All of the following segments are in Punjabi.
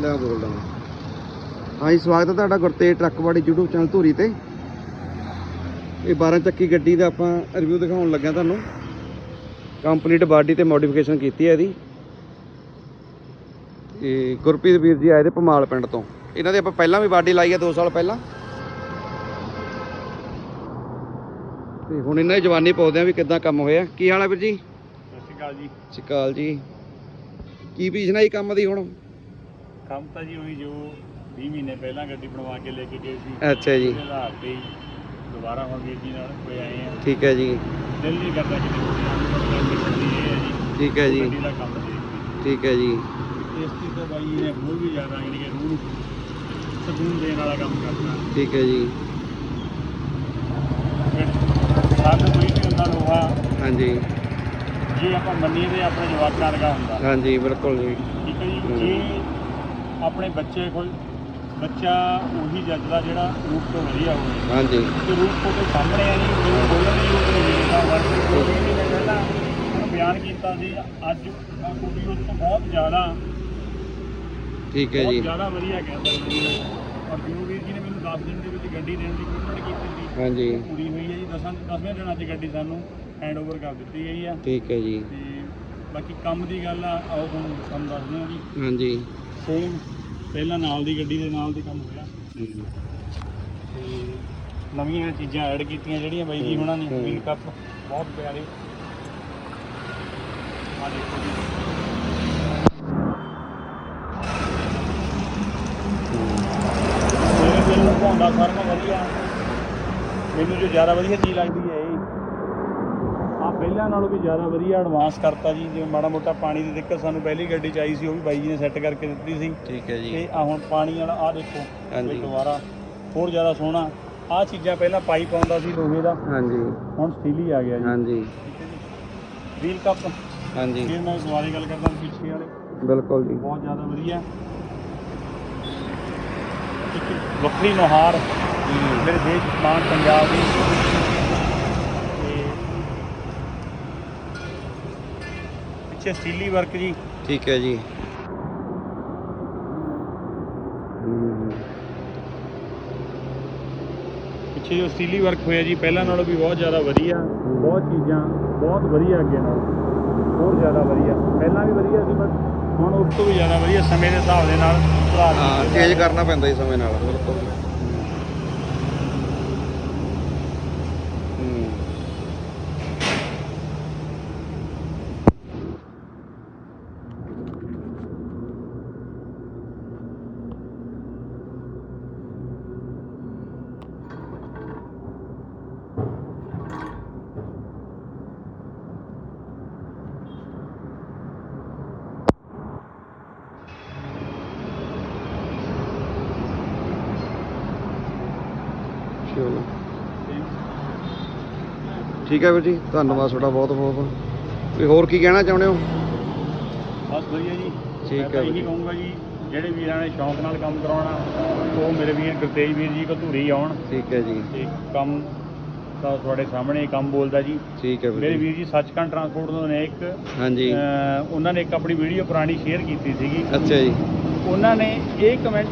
ਲੈ ਬੋਲਦਾ ਹਾਂਜੀ ਸਵਾਗਤ ਹੈ ਤੁਹਾਡਾ ਗੁਰਤੇਜ ਟਰੱਕਵਾੜੀ YouTube ਚੈਨਲ ਧੂਰੀ ਤੇ। ਇਹ 12 ਚੱਕੀ ਗੱਡੀ ਦਾ ਆਪਾਂ ਰਿਵਿਊ ਦਿਖਾਉਣ ਲੱਗਾ ਤੁਹਾਨੂੰ। ਕੰਪਲੀਟ ਬਾਡੀ ਤੇ ਮੋਡੀਫਿਕੇਸ਼ਨ ਕੀਤੀ ਹੈ ਇਹਦੀ। ਇਹ ਗੁਰਪ੍ਰੀਤ ਵੀਰ ਜੀ ਆਏ ਤੇ ਪਮਾਲ ਪਿੰਡ ਤੋਂ। ਇਹਨਾਂ ਦੇ ਆਪਾਂ ਪਹਿਲਾਂ ਵੀ ਬਾਡੀ ਲਾਈ ਹੈ 2 ਸਾਲ ਪਹਿਲਾਂ। ਤੇ ਹੁਣ ਇਹਨਾਂ ਦੀ ਜਵਾਨੀ ਪਾਉਂਦੇ ਆ ਵੀ ਕਿੱਦਾਂ ਕੰਮ ਹੋਇਆ। ਕੀ ਹਾਲ ਹੈ ਵੀਰ ਜੀ? ਸਤਿ ਸ਼੍ਰੀ ਅਕਾਲ ਜੀ। ਸਤਿ ਸ਼੍ਰੀ ਅਕਾਲ ਜੀ। ਕੀ ਪੀਛਣਾ ਜੀ ਕੰਮ ਦੀ ਹੁਣ? ਕੰਮ ਤਾਂ ਜੀ ਉਹੀ ਜੋ 20 ਮਹੀਨੇ ਪਹਿਲਾਂ ਗੱਡੀ ਬਣਵਾ ਕੇ ਲੈ ਕੇ ਗਏ ਸੀ। ਅੱਛਾ ਜੀ। ਉਹਦੇ ਆਧਾਰ ਤੇ ਹੀ ਦੁਬਾਰਾ ਹੁਣ ਵੀਰ ਜੀ ਨਾਲ ਕੋਈ ਆਏ ਆ। ਠੀਕ ਹੈ ਜੀ। ਦਿਲ ਨਹੀਂ ਕਰਦਾ ਕਿ ਠੀਕ ਹੈ ਜੀ। ਗੱਡੀ ਦਾ ਕੰਮ ਦੇਖ ਠੀਕ ਹੈ ਜੀ। ਇਸ ਚੀਜ਼ ਤੇ ਬਾਈ ਨੇ ਹੋਰ ਵੀ ਜ਼ਿਆਦਾ ਯਾਨੀ ਕਿ ਰੂਹ ਨੂੰ ਸਕੂਨ ਦੇਣ ਵਾਲਾ ਕੰਮ ਕਰਨਾ ਠੀਕ ਹੈ ਜੀ। ਸਾਨੂੰ ਕੋਈ ਵੀ ਹੁੰਦਾ ਲੋਹਾ ਹਾਂਜੀ। ਜੇ ਆਪਾਂ ਮੰਨੀਏ ਤੇ ਆਪਣੇ ਜਵਾਕਾਂ ਵਰਗਾ ਹੁੰਦਾ। ਹਾਂਜੀ ਬਿਲਕੁਲ ਜੀ। ਠੀਕ ਹੈ ਜੀ। ਜੇ ਆਪਣੇ ਬੱਚੇ ਕੋਲ ਬੱਚਾ ਉਹੀ ਜੱਜਦਾ ਜਿਹੜਾ ਰੂਪ ਤੋਂ ਵਧੀਆ ਹੋਵੇ। ਹਾਂਜੀ। ਤੇ ਰੂਪ ਤੋਂ ਤੇ ਸਾਹਮਣੇ ਆ ਜੀ ਜਿਵੇਂ ਬੋਲਣ ਦੀ ਉਹ ਨਹੀਂ ਮਿਲਦਾ ਵਰਡ ਦੋ ਤਿੰਨ ਮਹੀਨੇ ਪਹਿਲਾਂ ਉਹਨੂੰ ਬਿਆਨ ਕੀਤਾ ਸੀ ਅੱਜ ਕੁੜੀ ਉਸ ਤੋਂ ਬਹੁਤ ਜ਼ਿਆਦਾ ਠੀਕ ਹੈ ਬਹੁਤ ਜੀ। ਜ਼ਿਆਦਾ ਵਧੀਆ ਕਹਿੰਦਾ ਜੀ ਔਰ ਜਿਉਂ ਵੀਰ ਜੀ ਨੇ ਮੈਨੂੰ 10 ਦਿਨ ਦੇ ਵਿੱਚ ਗੱਡੀ ਦੇਣ ਦੀ ਕੋਸ਼ਿਸ਼ ਕੀਤੀ ਸੀ। ਹਾਂਜੀ। ਪੂਰੀ ਹੋਈ ਹੈ ਜੀ ਦਸਾਂ ਦਸਵੇਂ ਦਿਨਾਂ 'ਚ ਗੱਡੀ ਸਾਨੂੰ ਹੈਂਡਓਵਰ ਕਰ ਦਿੱਤੀ ਗਈ ਆ। ਠੀਕ ਹੈ ਜੀ। ਤੇ ਬਾਕੀ ਕੰਮ ਦੀ ਗੱਲ ਆ ਆਓ ਤੁਹਾਨੂੰ ਤੁਹਾਨੂੰ ਦੱਸਦੇ ਹਾਂ ਜੀ। ਹਾਂਜੀ। ਸੇਮ ਪਹਿਲਾਂ ਨਾਲ ਦੀ ਗੱਡੀ ਦੇ ਨਾਲ ਦੀ ਕੰਮ ਹੋਇਆ ਤੇ ਨਵੀਆਂ ਚੀਜ਼ਾਂ ਐਡ ਕੀਤੀਆਂ ਜਿਹੜੀਆਂ ਬਾਈ ਜੀ ਹੁਣਾਂ ਨੇ। ਵੀਲ ਕੱਪ ਬਹੁਤ ਪਿਆਰੇ। ਆ ਦੇਖੋ ਜੀ। ਮੇਰੇ ਦਿਲ ਨੂੰ ਭਾਉਂਦਾ ਸਾਰਿਆਂ ਨਾਲੋਂ ਵਧੀਆ। ਮੈਨੂੰ ਜੋ ਜ਼ਿਆਦਾ ਵਧੀਆ ਚੀਜ਼ ਲੱਗਦੀ ਹੈ ਪਹਿਲਾਂ ਨਾਲੋਂ ਵੀ ਜ਼ਿਆਦਾ ਵਧੀਆ ਐਡਵਾਂਸ ਕਰਤਾ ਜੀ। ਜਿਵੇਂ ਮਾੜਾ ਮੋਟਾ ਪਾਣੀ ਦੀ ਦਿੱਕਤ ਸਾਨੂੰ ਪਹਿਲੀ ਗੱਡੀ ਚ ਆਈ ਸੀ ਉਹ ਵੀ ਬਾਈ ਜੀ ਨੇ ਸੈੱਟ ਕਰਕੇ ਦਿੱਤੀ ਸੀ। ਠੀਕ ਹੈ ਜੀ। ਤੇ ਆ ਹੁਣ ਪਾਣੀ ਵਾਲਾ ਆ ਦੇਖੋ ਹਾਂਜੀ। ਦੁਬਾਰਾ ਹੋਰ ਜ਼ਿਆਦਾ ਸੋਹਣਾ। ਆ ਚੀਜ਼ਾਂ ਪਹਿਲਾਂ ਪਾਈਪ ਆਉਂਦਾ ਸੀ ਲੋਹੇ ਦਾ। ਹਾਂਜੀ। ਹੁਣ ਸਟੀਲ ਹੀ ਆ ਗਿਆ ਜੀ। ਹਾਂਜੀ। ਵੀਲ ਕੱਪ ਹਾਂਜੀ। ਫਿਰ ਮੈਂ ਸਵਾਰੀ ਗੱਲ ਕਰਦਾ ਪਿੱਛੇ ਵਾਲੇ। ਬਿਲਕੁਲ ਜੀ। ਬਹੁਤ ਜ਼ਿਆਦਾ ਵਧੀਆ। ਵੱਖਰੀ ਨੁਹਾਰ। ਮੇਰੇ ਦੇਸ਼ ਮਾਨ ਪੰਜਾਬ ਦੀ ਤੇ ਪਿੱਛੇ ਸਟੀਲੀ ਵਰਕ ਜੀ। ਠੀਕ ਹੈ ਜੀ। ਪਿੱਛੇ ਜੋ ਸਟੀਲੀ ਵਰਕ ਹੋਇਆ ਜੀ ਪਹਿਲਾਂ ਨਾਲੋਂ ਵੀ ਬਹੁਤ ਜ਼ਿਆਦਾ ਵਧੀਆ ਬਹੁਤ ਚੀਜ਼ਾਂ ਬਹੁਤ ਵਧੀਆ ਅੱਗੇ ਨਾਲੋਂ ਹੋਰ ਜ਼ਿਆਦਾ ਵਧੀਆ। ਪਹਿਲਾਂ ਵੀ ਵਧੀਆ ਸੀ ਬਟ ਹੁਣ ਉਸ ਤੋਂ ਵੀ ਜ਼ਿਆਦਾ ਵਧੀਆ ਸਮੇਂ ਦੇ ਹਿਸਾਬ ਦੇ ਨਾਲ ਹਾਂ ਚੇਂਜ ਕਰਨਾ ਪੈਂਦਾ ਜੀ ਸਮੇਂ ਨਾਲ ਬਿਲਕੁਲ। ਚਲੋ ਠੀਕ ਹੈ ਵੀਰ ਜੀ ਧੰਨਵਾਦ ਤੁਹਾਡਾ ਬਹੁਤ ਬਹੁਤ। ਵੀ ਹੋਰ ਕੀ ਕਹਿਣਾ ਚਾਹੁੰਦੇ ਹੋ? ਬਸ ਵਧੀਆ ਜੀ। ਠੀਕ ਹੈ। ਕਹੂੰਗਾ ਜੀ ਜਿਹੜੇ ਵੀਰਾਂ ਨੇ ਸ਼ੌਂਕ ਨਾਲ ਕੰਮ ਕਰਾਉਣਾ ਉਹ ਮੇਰੇ ਵੀਰ ਗੁਰਤੇਜ ਵੀਰ ਜੀ ਧੂਰੀ ਆਉਣ। ਠੀਕ ਹੈ ਜੀ। ਤੇ ਕੰਮ ਤਾਂ ਤੁਹਾਡੇ ਸਾਹਮਣੇ ਕੰਮ ਬੋਲਦਾ ਜੀ। ਠੀਕ ਹੈ ਮੇਰੇ ਜੀ। ਵੀਰ ਜੀ ਸੱਚਖੰਡ ਟਰਾਂਸਪੋਰਟ ਤੋਂ ਨੇ ਇੱਕ ਹਾਂਜੀ। ਉਹਨਾਂ ਨੇ ਇੱਕ ਆਪਣੀ ਵੀਡੀਓ ਪੁਰਾਣੀ ਸ਼ੇਅਰ ਕੀਤੀ ਸੀਗੀ। ਅੱਛਾ ਜੀ। ਉਹਨਾਂ ਨੇ ਇਹ ਕਮੈਂਟ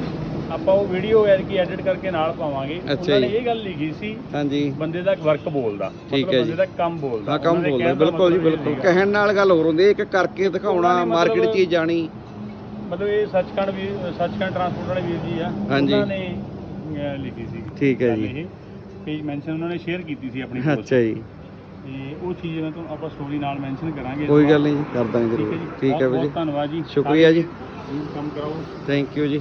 ਆਪਾਂ ਉਹ ਵੀਡੀਓ ਐਡ ਕੀ ਐਡਿਟ ਕਰਕੇ ਨਾਲ ਪਾਵਾਂਗੇ। ਅੱਛਾ ਉਹਨਾਂ ਨੇ ਜੀ। ਇਹ ਗੱਲ ਲਿਖੀ ਸੀ ਹਾਂਜੀ। ਬੰਦੇ ਦਾ ਵਰਕ ਬੋਲਦਾ। ਠੀਕ ਹੈ ਬੰਦੇ ਜੀ। ਦਾ ਕੰਮ ਬੋਲਦਾ। ਹਾਂ ਕੰਮ ਉਹਨਾਂ ਦੇ ਬੋਲਦਾ। ਕਹਿਣ ਦਾ ਬਿਲਕੁਲ ਜੀ ਮਤਲਬ ਇਹ ਬਿਲਕੁਲ। ਸੀਗਾ। ਕਹਿਣ ਨਾਲ ਗੱਲ ਹੋਰ ਹੁੰਦੀ ਹੈ ਇੱਕ ਕਰਕੇ ਦਿਖਾਉਣਾ ਉਹਨਾਂ ਨੇ ਮਾਰਕੀਟ 'ਚ ਜਾਣੀ। ਮਤਲਬ ਇਹ ਸੱਚਖੰਡ ਵੀ ਸੱਚਖੰਡ ਟਰਾਂਸਪੋਰਟ ਵਾਲੇ ਵੀਰ ਜੀ ਆ ਹਾਂਜੀ। ਉਹਨਾਂ ਨੇ ਅਹ, ਲਿਖੀ ਸੀ। ਠੀਕ ਹੈ ਜੀ। ਪੇਜ ਮੈਂਸ਼ਨ ਉਹਨਾਂ ਨੇ ਸ਼ੇਅਰ ਕੀਤੀ ਸੀ ਆਪਣੀ post ਅੱਛਾ ਜੀ। ਤੇ ਉਹ ਚੀਜ਼ ਮੈਂ ਤੁਹਾਨੂੰ ਆਪਾਂ ਸਟੋਰੀ ਨਾਲ ਮੈਂਸ਼ਨ ਕਰਾਂਗੇ ਕੋਈ ਗੱਲ ਨਹੀਂ ਜੀ ਕਰ ਦਾਂਗੇ ਠੀਕ ਹੈ ਜ਼ਰੂਰ। ਜੀ। ਠੀਕ ਹੈ ਬਹੁਤ- ਵੀਰ ਬਹੁਤ ਜੀ ਧੰਨਵਾਦ ਜੀ। ਸ਼ੁਕਰੀਆ ਜੀ। ਸਾਰੇ ਕੰਮ ਕਰਾਓ। ਥੈਂਕ ਯੂ ਜੀ।